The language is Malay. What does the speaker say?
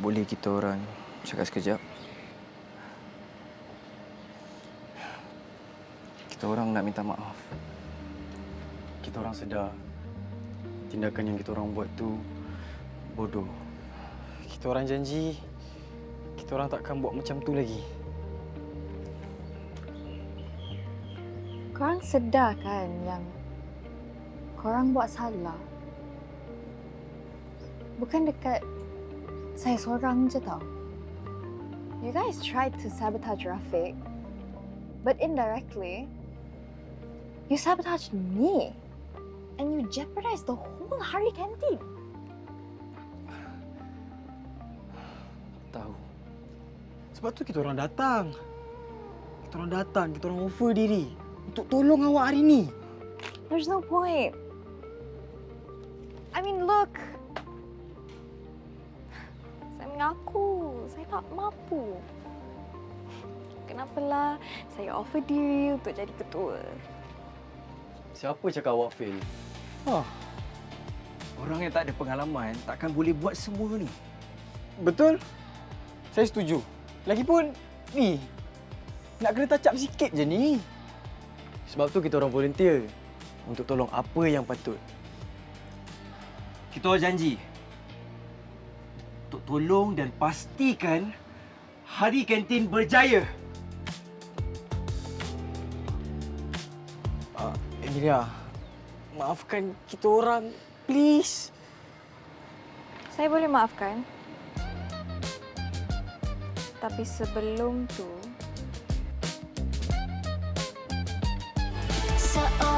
Boleh kita orang cakap sekejap? Kita orang nak minta maaf. Kita orang sedar tindakan yang kita orang buat tu bodoh. Kita orang janji kita orang takkan buat macam tu lagi. Korang sedar kan yang korang buat salah? Bukan dekat saya seorang je tau. You guys tried to sabotage Rafiq, but indirectly, you sabotaged me. And you jeopardized the whole Hari canteen. Tahu. Sebab tu kita orang datang. Kita orang datang, kita orang offer diri untuk tolong awak hari ni. There's no point. I mean, look. Mengaku, saya tak mampu. Kenapalah saya offer diri untuk jadi ketua? Siapa cakap awak fail? Oh, Orang yang tak ada pengalaman takkan boleh buat semua ni. betul. Saya setuju. Lagipun, ni, nak kena up sikit je ni. Sebab tu kita orang volunteer untuk tolong apa yang patut. Kita orang janji tolong dan pastikan hari kantin berjaya. Uh, Emilia, maafkan kita orang, please. Saya boleh maafkan. Tapi sebelum tu, Seorang